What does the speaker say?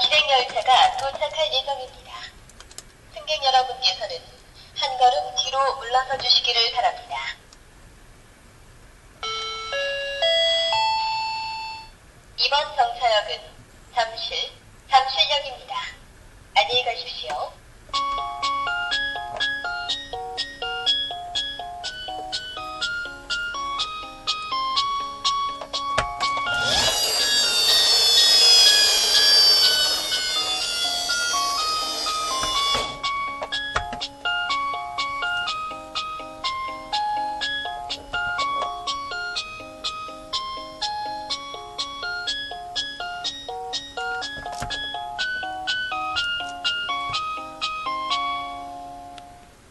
비행 열차가 도착할 예정입니다. 승객 여러분께서는 한 걸음 뒤로 물러서 주시기를 바랍니다. 이번 정차역은 잠실, 잠실역입니다.